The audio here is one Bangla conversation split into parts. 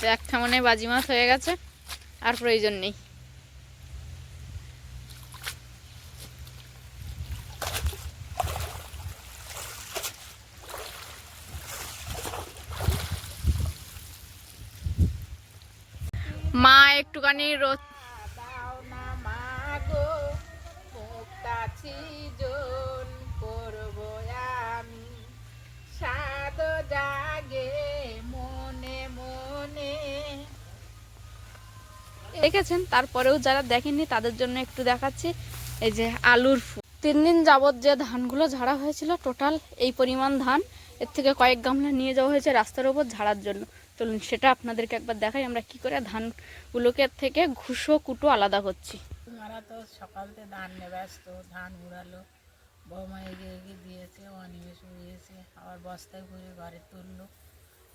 তো এক ঠামনে বাজি মাছ হয়ে গেছে, আর প্রয়োজন নেই। মা, একটুখানি রোদ করব আমি। সাদ জাগে দেখেছেন তারপরেও যারা দেখেননি তাদের জন্য একটু দেখাচ্ছি এই যে আলুর ফুল তিন দিন যাবত যে ধানগুলো ঝাড়া হয়েছিল টোটাল এই পরিমাণ ধান এর থেকে কয়েক গামলা নিয়ে যাওয়া হয়েছে রাস্তার উপর ঝাড়ার জন্য। চলুন সেটা আপনাদেরকে একবার দেখাই আমরা কি করে ধানগুলোকে থেকে ঘুষো কুটো আলাদা করছি। তোমারা তো সকালতে ধান নিয়ে ব্যস্ত ধান উড়ালো বৌমা এগিয়ে এগিয়ে দিয়েছে অনিমেষ উড়িয়েছে আবার বস্তায় ভরে ঘরে তুললো।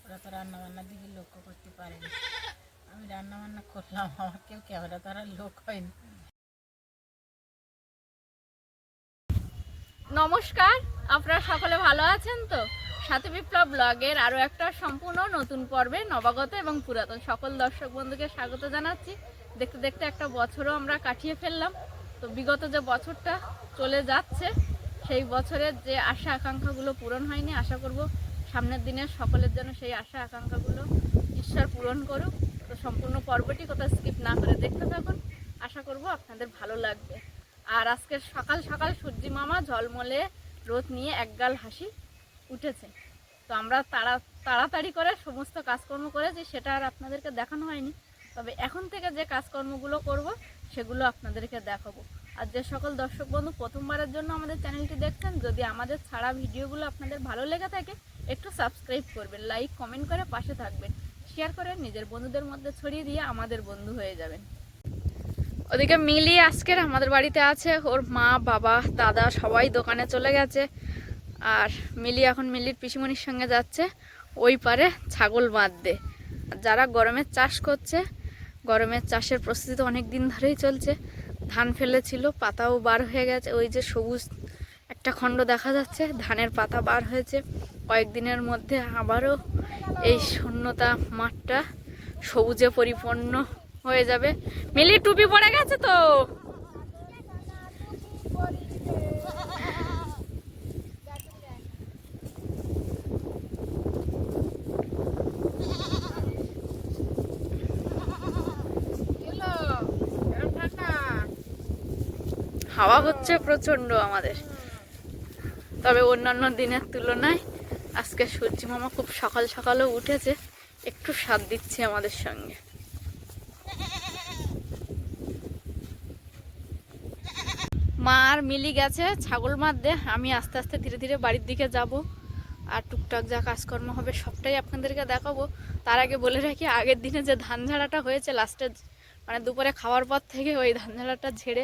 ওরা তো রান্না বান্নার দিকে লক্ষ্য করতে পারেনি। আমি রান্না বান্না করলাম, আমার কেউ ক্যামেরা ধরার লোক হয়নি। নমস্কার, আপনারা সকলে ভালো আছেন তো? সাথে বিপ্লব ব্লগের আরও একটা সম্পূর্ণ নতুন পর্বে নবাগত এবং পুরাতন সকল দর্শক বন্ধুকে স্বাগত জানাচ্ছি। দেখতে দেখতে একটা বছরও আমরা কাটিয়ে ফেললাম। তো বিগত যে বছরটা চলে যাচ্ছে, সেই বছরের যে আশা আকাঙ্ক্ষাগুলো পূরণ হয়নি, আশা করব সামনের দিনে সকলের জন্য সেই আশা আকাঙ্ক্ষাগুলো ঈশ্বর পূরণ করুক। তো সম্পূর্ণ পর্বটি কোথাও স্কিপ না করে দেখতে থাকুন। আশা করব আপনাদের ভালো লাগবে। আর আজকে সকাল সকাল সূর্যি মামা ঝলমলে রোদ নিয়ে একগাল হাসি উঠেছে। তো আমরা তাড়া, তাড়াতাড়ি করে সমস্ত কাজকর্ম করেছি, সেটা আর আপনাদেরকে দেখানো হয়নি। তবে এখন থেকে যে কাজকর্মগুলো করব, সেগুলো আপনাদেরকে দেখাবো। আর যে সকল দর্শক বন্ধু প্রথমবারের জন্য আমাদের চ্যানেলটি দেখছেন, যদি আমাদের ছাড়া ভিডিওগুলো আপনাদের ভালো লেগে থাকে, একটু সাবস্ক্রাইব করবেন লাইক কমেন্ট করে পাশে থাকবেন। শেয়ার করে নিজের বন্ধুদের মধ্যে ছড়িয়ে দিয়ে আমাদের বন্ধু হয়ে যাবেন। ওদিকে মিলি আজকের আমাদের বাড়িতে আছে, ওর মা, বাবা, দাদা সবাই দোকানে চলে গেছে। আর মিলি এখন মিলির পিসিমণির সঙ্গে যাচ্ছে, ওই পারে ছাগল বাঁধতে। যারা গরমের চাষ করছে, গরমের চাষের প্রস্তুতি অনেক দিন ধরেই চলছে। ধান ফেলেছিল, পাতাও বার হয়ে গেছে, ওই যে সবুজ একটা খণ্ড দেখা যাচ্ছে, ধানের পাতা বার হয়েছে। কয়েকদিনের মধ্যে আবারও এই শূন্যতা মাঠটা সবুজে পরিপূর্ণ হয়ে যাবে। মিলি টুপি পড়ে গেছে তো? হাওয়া হচ্ছে প্রচণ্ড আমাদের। তবে অন্যান্য দিনের তুলনায় আজকে সূর্যি মামা খুব সকাল সকালও উঠেছে, একটু স্বাদ দিচ্ছে আমাদের সঙ্গে। মা আর মিলি গেছে ছাগল মারতে, আমি আস্তে আস্তে ধীরে ধীরে বাড়ির দিকে যাব। আর টুকটাক যা কাজকর্ম হবে সবটাই আপনাদেরকে দেখাবো। তার আগে বলে রাখি, আগের দিনে যে ধান ঝাড়াটা হয়েছে লাস্টে মানে দুপুরে খাওয়ার পর থেকে ওই ধান ঝাড়াটা ঝেড়ে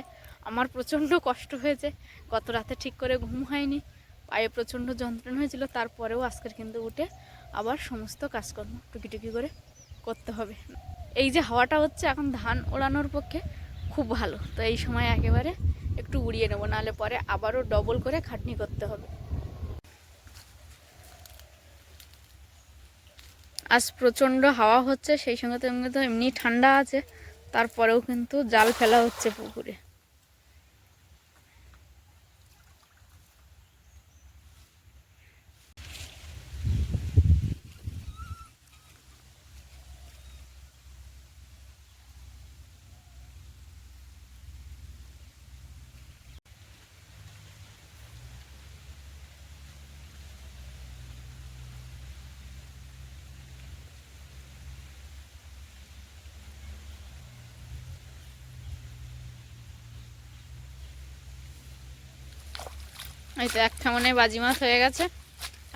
আমার প্রচণ্ড কষ্ট হয়েছে। গত রাতে ঠিক করে ঘুম হয়নি। পায়ে প্রচণ্ড যন্ত্রণা হয়েছিল, তারপরেও আজকের কিন্তু উঠে আবার সমস্ত কাজকর্ম টুকি টুকি করে করতে হবে। এই যে হাওয়াটা হচ্ছে এখন ধান ওড়ানোর পক্ষে খুব ভালো, তো এই সময় একেবারে একটু উড়িয়ে নেব, নাহলে পরে আবারও ডবল করে খাটনি করতে হবে। আজ প্রচণ্ড হাওয়া হচ্ছে, সেই সঙ্গে সঙ্গে তো এমনি ঠান্ডা আছে, তারপরেও কিন্তু জাল ফেলা হচ্ছে পুকুরে। এই তো এক ঠামনে বাজি মাছ হয়ে গেছে,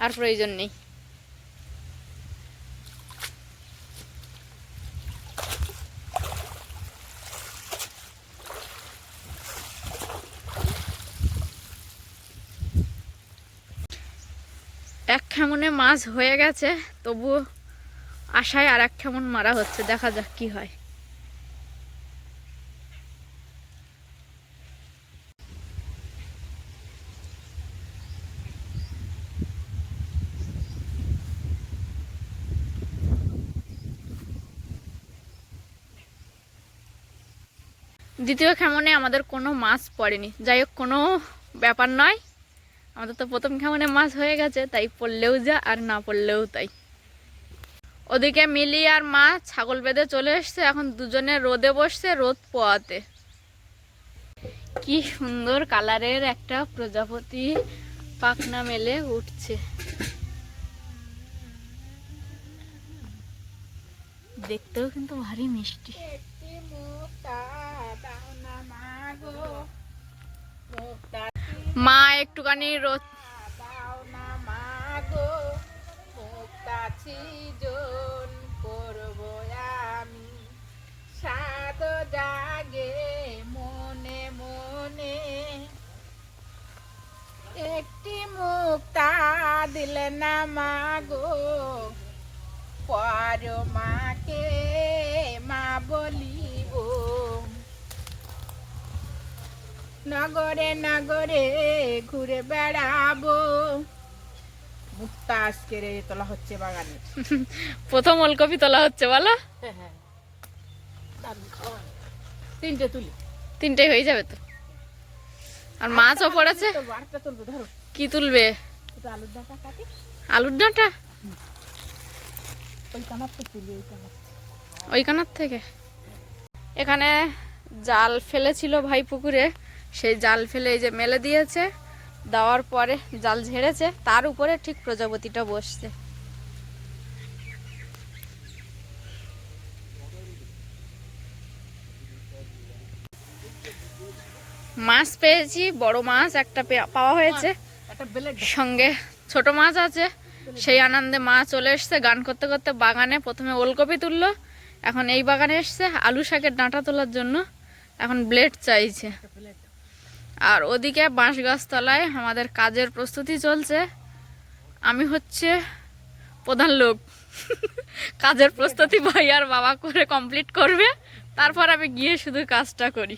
আর প্রয়োজন নেই। এক খেমনে মাছ হয়ে গেছে, তবুও আশায় আর এক খেমন মারা হচ্ছে, দেখা যাক কি হয়। দ্বিতীয় খেমনে আমাদের কোনো মাছ পড়েনি। যাই হোক, কোনো ব্যাপার নয়। আমাদের তো প্রথম খেমনে মাছ হয়ে গেছে, তাই পড়লেও যা আর না পড়লেও তাই। ওদিকে মিলি আর মা ছাগল বেঁধে চলে এসছে, এখন দুজনে রোদে বসছে, রোদ পোয়াতে। কি সুন্দর কালারের একটা প্রজাপতি পাখনা মেলে উঠছে। দেখতেও কিন্তু ভারী মিষ্টি। মা একটুখানি জাগে মনে মনে একটি মুক্তা দিলে না মাগো পর মাকে মা বলিব নগরে নগরে ঘুরে বেড়াবো। মুক্তা আজকে রে তোলা হচ্ছে বাগানে। প্রথম ওলকপি তোলা হচ্ছে বলো। তিনটে তুলি। তিনটে হয়ে যাবে তো। আর মাছও পড়েছে। কি তুলবে? আলুর ডাটা কাটি। আলুর ডাঁটা? ওই কানার তুলি ওই কানার থেকে? এখানে জাল ফেলেছিল ভাই পুকুরে। সেই জাল ফেলে এই যে মেলে দিয়েছে দেওয়ার পরে জাল ঝেড়েছে তার উপরে ঠিক প্রজাপতিটা বসছে। মাছ পেয়েছি বড় মাছ একটা পাওয়া হয়েছে। সঙ্গে ছোট মাছ আছে সেই আনন্দে মা চলে এসছে গান করতে করতে বাগানে। প্রথমে ওলকপি তুললো এখন এই বাগানে এসছে আলু শাকের ডাঁটা তোলার জন্য। এখন ব্লেড চাইছে। আর ওদিকে বাঁশ গাছতলায় আমাদের কাজের প্রস্তুতি চলছে। আমি হচ্ছে প্রধান লোক। কাজের প্রস্তুতি ভাই আর বাবা করে কমপ্লিট করবে। তারপর আমি গিয়ে শুধু কাজটা করি।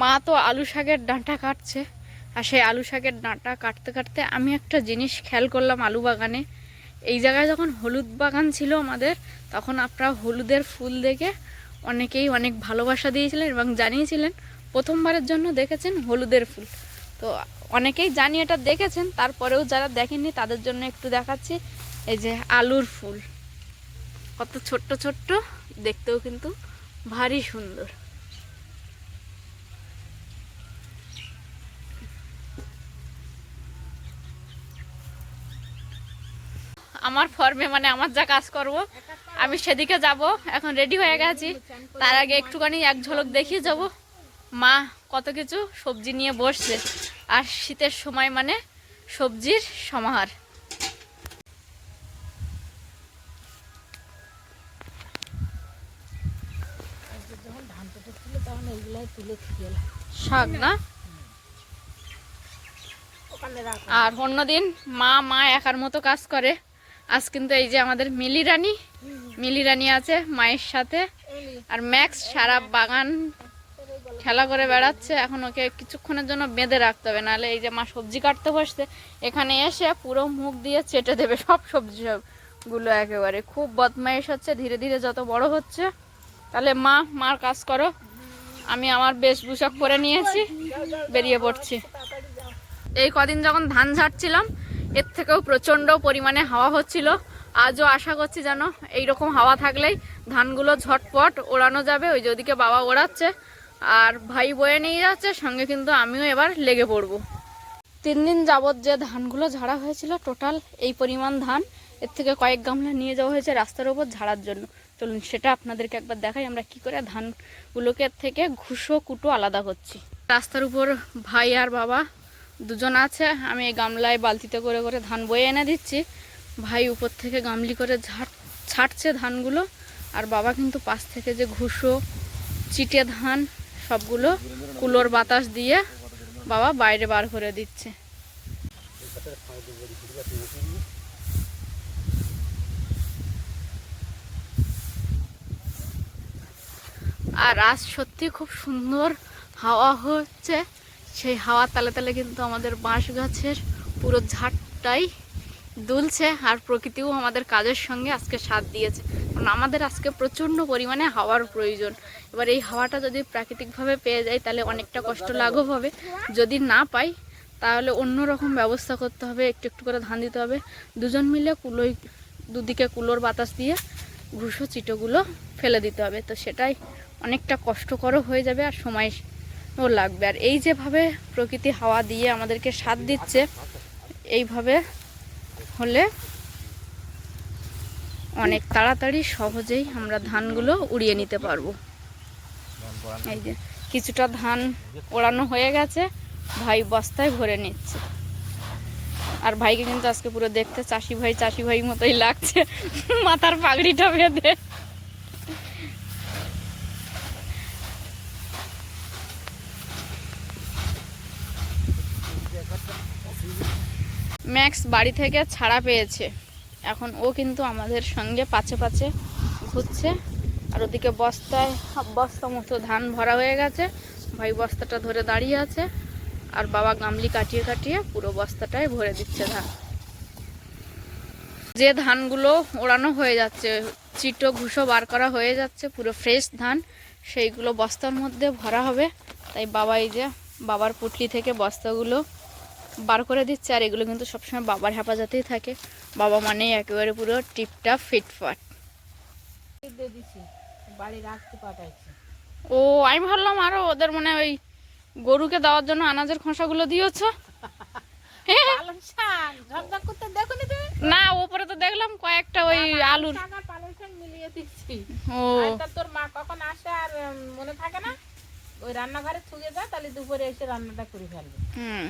মা তো আলু শাকের ডাঁটা কাটছে। আর সেই আলু শাকের ডাঁটা কাটতে কাটতে আমি একটা জিনিস খেয়াল করলাম আলু বাগানে। এই জায়গায় যখন হলুদ বাগান ছিল আমাদের, তখন আপনারা হলুদের ফুল দেখে অনেকেই অনেক ভালোবাসা দিয়েছিলেন এবং জানিয়েছিলেন, প্রথমবারের জন্য দেখেছেন হলুদের ফুল। তো অনেকেই জানি এটা দেখেছেন, তারপরেও যারা দেখেননি তাদের জন্য একটু দেখাচ্ছি এই যে আলুর ফুল। কত ছোট্ট ছোট্ট, দেখতেও কিন্তু ভারী সুন্দর। আমার ফর্মে মানে আমার যা কাজ করব, আমি সেদিকে যাব। এখন রেডি হয়ে গেছি। তার আগে একটুখানি এক ঝলক দেখিয়ে যাব। মা কত কিছু সবজি নিয়ে বসছে। আর শীতের সময় মানে সবজির সমাহার। শাক না? আর অন্যদিন মা মা একার মতো কাজ করে। আজ কিন্তু এই যে আমাদের মিলি রানী। মিলি রানী আছে মায়ের সাথে। আর ম্যাক্স সারা বাগান খেলা করে বেড়াচ্ছে। এখন ওকে কিছুক্ষণের জন্য বেঁধে রাখতে হবে। নাহলে এই যে মা সবজি কাটতে বসছে, এখানে এসে পুরো মুখ দিয়ে চেটে দেবে সব সবজি গুলো একেবারে। খুব বদমাইশ হচ্ছে, ধীরে ধীরে যত বড় হচ্ছে। তাহলে মা, মার কাজ করো। আমি আমার বেশভূষা করে নিয়েছি, বেরিয়ে পড়ছি। এই কদিন যখন ধান ঝাড়ছিলাম এর থেকেও প্রচণ্ড পরিমাণে হাওয়া হচ্ছিল। আজও আশা করছি যেন এইরকম হাওয়া থাকলেই ধানগুলো ঝটপট ওড়ানো যাবে। ওই যে ওদিকে বাবা ওড়াচ্ছে আর ভাই বয়ে নিয়ে যাচ্ছে, সঙ্গে কিন্তু আমিও এবার লেগে পড়ব। তিন দিন যাবৎ যে ধানগুলো ঝাড়া হয়েছিল টোটাল এই পরিমাণ ধান, এর থেকে কয়েক গামলা নিয়ে যাওয়া হয়েছে রাস্তার উপর ঝাড়ার জন্য। চলুন সেটা আপনাদেরকে একবার দেখাই, আমরা কি করে ধানগুলোকে থেকে ঘুষো, কুটো আলাদা করছি। রাস্তার উপর ভাই আর বাবা দুজন আছে, আমি এই গামলায় বালতিতে করে করে ধান বয়ে এনে দিচ্ছি। ভাই উপর থেকে গামলি করে ঝাড় ছাড়ছে ধানগুলো, আর বাবা কিন্তু পাশ থেকে যে ঘুষো, চিটে ধান, সবগুলো কুলোর বাতাস দিয়ে বাবা বাইরে বার করে দিচ্ছে। আর আজ সত্যি খুব সুন্দর হাওয়া হচ্ছে। সেই হাওয়া তালে তালে কিন্তু আমাদের বাঁশ গাছের পুরো ঝাড়টাই দুলছে আর প্রকৃতিও আমাদের কাজের সঙ্গে আজকে সাথ দিয়েছে। কারণ আমাদের আজকে প্রচণ্ড পরিমাণে হাওয়ার প্রয়োজন। এবার এই হাওয়াটা যদি প্রাকৃতিকভাবে পেয়ে যাই, তাহলে অনেকটা কষ্ট লাঘব হবে। যদি না পাই, তাহলে অন্য রকম ব্যবস্থা করতে হবে, একটু একটু করে ধান দিতে হবে। দুজন মিলে কুলোই দুদিকে কুলোর বাতাস দিয়ে ঘুষো চিটোগুলো ফেলে দিতে হবে। তো সেটাই অনেকটা কষ্টকরও হয়ে যাবে আর সময়ও লাগবে। আর এই যেভাবে প্রকৃতি হাওয়া দিয়ে আমাদেরকে সাথ দিচ্ছে, এইভাবে হলে অনেক তাড়াতাড়ি সহজেই আমরা ধানগুলো উড়িয়ে নিতে পারব। এই যে কিছুটা ধান ওড়ানো হয়ে গেছে, ভাই বস্তায় ভরে নিচ্ছে। আর ভাইকে কিন্তু আজকে পুরো দেখতে চাষি ভাই চাষি ভাই মতোই লাগছে। মাথার পাগড়িটা বেঁধে। ম্যাক্স বাড়ি থেকে ছাড়া পেয়েছে। এখন ও কিন্তু আমাদের সঙ্গে পাছে পাছে ঘুরছে। আর ওদিকে বস্তায়, বস্তা মতো ধান ভরা হয়ে গেছে। ভাই বস্তাটা ধরে দাঁড়িয়ে আছে। আর বাবা গামলি কাটিয়ে কাটিয়ে পুরো বস্তাটায় ভরে দিচ্ছে ধান। যে ধানগুলো ওড়ানো হয়ে যাচ্ছে, চিটো ঘুষো বার করা হয়ে যাচ্ছে, পুরো ফ্রেশ ধান, সেইগুলো বস্তার মধ্যে ভরা হবে। তাই বাবা এই যে বাবার পুটলি থেকে বস্তাগুলো বার করে দিচ্ছে আর এগুলো কিন্তু সবসময় বাবার হেফাজতেই থাকে। বাবা মানে একেবারে পুরো টিপটা ফিটফাট ও আমি ভাবলাম আরও ওদের মানে ওই গরুকে দেওয়ার জন্য আনাজের খোসাগুলো দিয়েছ। না ওপরে তো দেখলাম কয়েকটা ওই আলুর। ও। তোর মা কখন আসে আর মনে থাকে না? ওই রান্নাঘরে থুকে তাহলে দুপুরে এসে রান্নাটা করে ফেলবে। হুম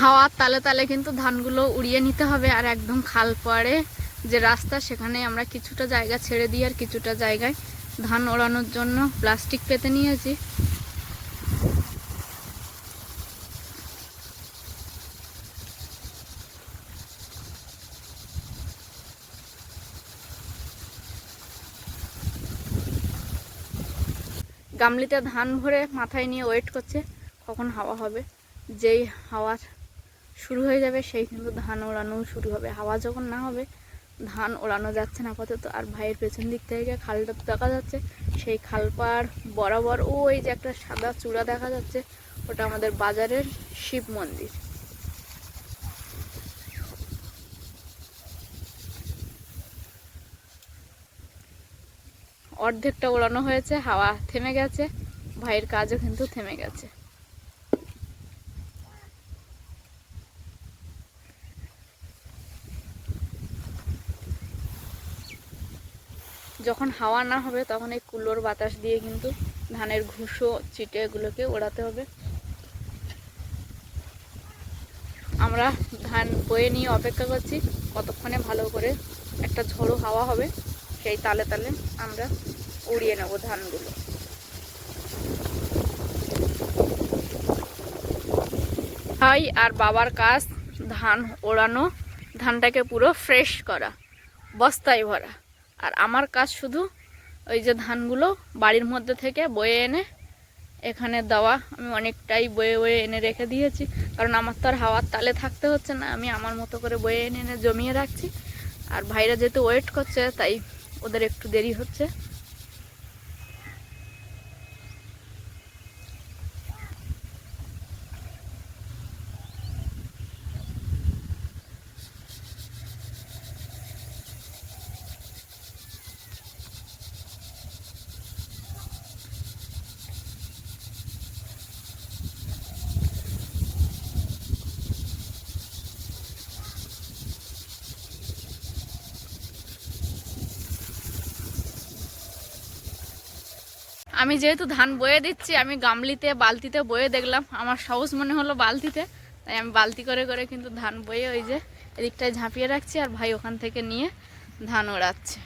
হাওয়ার তালে তালে কিন্তু ধানগুলো উড়িয়ে নিতে হবে আর একদম খাল পাড়ে যে রাস্তা, সেখানে আমরা কিছুটা জায়গা ছেড়ে দিই আর কিছুটা জায়গায় ধান ওড়ানোর জন্য প্লাস্টিক পেতে নিয়েছি। গামলিতে ধান ভরে মাথায় নিয়ে ওয়েট করছে কখন হাওয়া হবে। যেই হাওয়া শুরু হয়ে যাবে, সেই কিন্তু ধান ওড়ানো শুরু হবে। হাওয়া যখন না হবে, ধান ওড়ানো যাচ্ছে না আপাতত। আর ভাইয়ের পেছন দিক থেকে খালটা দেখা যাচ্ছে, সেই খাল পাড় বরাবর ওই যে একটা সাদা চূড়া দেখা যাচ্ছে, ওটা আমাদের বাজারের শিব মন্দির। অর্ধেকটা ওড়ানো হয়েছে, হাওয়া থেমে গেছে, ভাইয়ের কাজও কিন্তু থেমে গেছে। যখন হাওয়া না হবে তখন এই কুলোর বাতাস দিয়ে কিন্তু ধানের ঘুষো, চিটে এগুলোকে ওড়াতে হবে। আমরা ধান বয়ে নিয়ে অপেক্ষা করছি, কতক্ষণে ভালো করে একটা ঝড়ো হাওয়া হবে, সেই তালে তালে আমরা উড়িয়ে নেব ধানগুলো। ভাই আর বাবার কাজ, ধান ওড়ানো, ধানটাকে পুরো ফ্রেশ করা, বস্তায় ভরা। আর আমার কাজ শুধু ওই যে ধানগুলো বাড়ির মধ্যে থেকে বয়ে এনে এখানে দেওয়া। আমি অনেকটাই বয়ে বয়ে এনে রেখে দিয়েছি। কারণ আমার তো আর হাওয়ার তালে থাকতে হচ্ছে না। আমি আমার মতো করে বয়ে এনে এনে জমিয়ে রাখছি। আর ভাইরা যেহেতু ওয়েট করছে, তাই ওদের একটু দেরি হচ্ছে। আমি যেহেতু ধান বয়ে দিচ্ছি, আমি গামলিতে, বালতিতে বয়ে দেখলাম। আমার সহজ মনে হলো বালতিতে, তাই আমি বালতি করে করে কিন্তু ধান বয়ে ওই যে এদিকটায় ঝাঁপিয়ে রাখছি আর ভাই ওখান থেকে নিয়ে ধান ওড়াচ্ছে।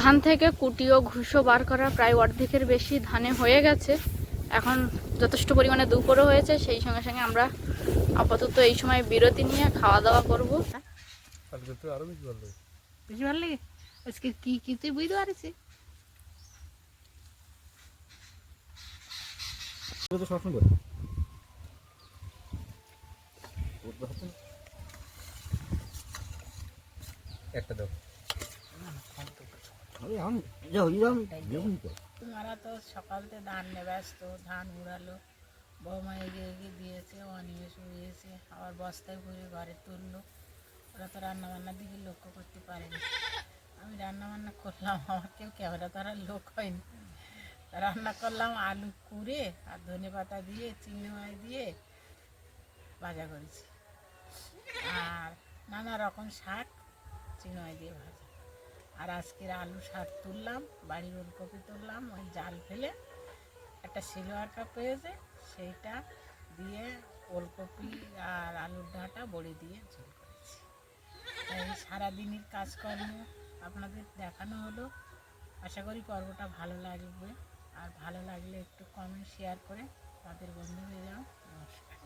ধান থেকে কুটি ও ঘুষো বার করা প্রায় অর্ধেকের বেশি ধানে হয়ে গেছে। এখন যথেষ্ট পরিমাণে দুপুরও হয়েছে সেই সঙ্গে সঙ্গে আমরা আপাতত এই সময় বিরতি নিয়ে খাওয়া দাওয়া করব। আজকে তো বেশি ভালো লাগে। বেশি ভালো লাগে? আজকে কি কি তুই বুঝতে তো সবসময় তোমরা তো সকালতে ধান ব্যস্ত, ধান উড়ালো, বৌমা এগিয়ে এগিয়ে দিয়েছে অনিমেষ উড়িয়েছে আবার বস্তায় ভরে ঘরে তুললো। ওরা তো রান্না বান্নার দিকে লক্ষ্য করতে পারেনি। আমি রান্না বান্না করলাম, আমার কেউ ক্যামেরা ধরার লোক হয়নি। রান্না করলাম আলু কুড়ে আর ধনে পাতা দিয়ে, চিংড়ি মাছ দিয়ে ভাজা করেছি। আর নানা রকম শাক, চিংড়ি দিয়ে ভাজা। আর আজকের আলু শাক তুললাম, বাড়ির ওলকপি তুললাম, ওই জাল ফেলে একটা সিলোয়ার কাপ পেয়েছে সেইটা দিয়ে ওলকপি আর আলুর ডাঁটা বড়ি দিয়ে ঝোল করেছি। তাই সারাদিনের কাজকর্ম আপনাদের দেখানো হলো। আশা করি পর্বটা ভালো লাগবে, আর ভালো লাগলে একটু কমেন্ট শেয়ার করে তাদের বন্ধু হয়ে যাও নমস্কার।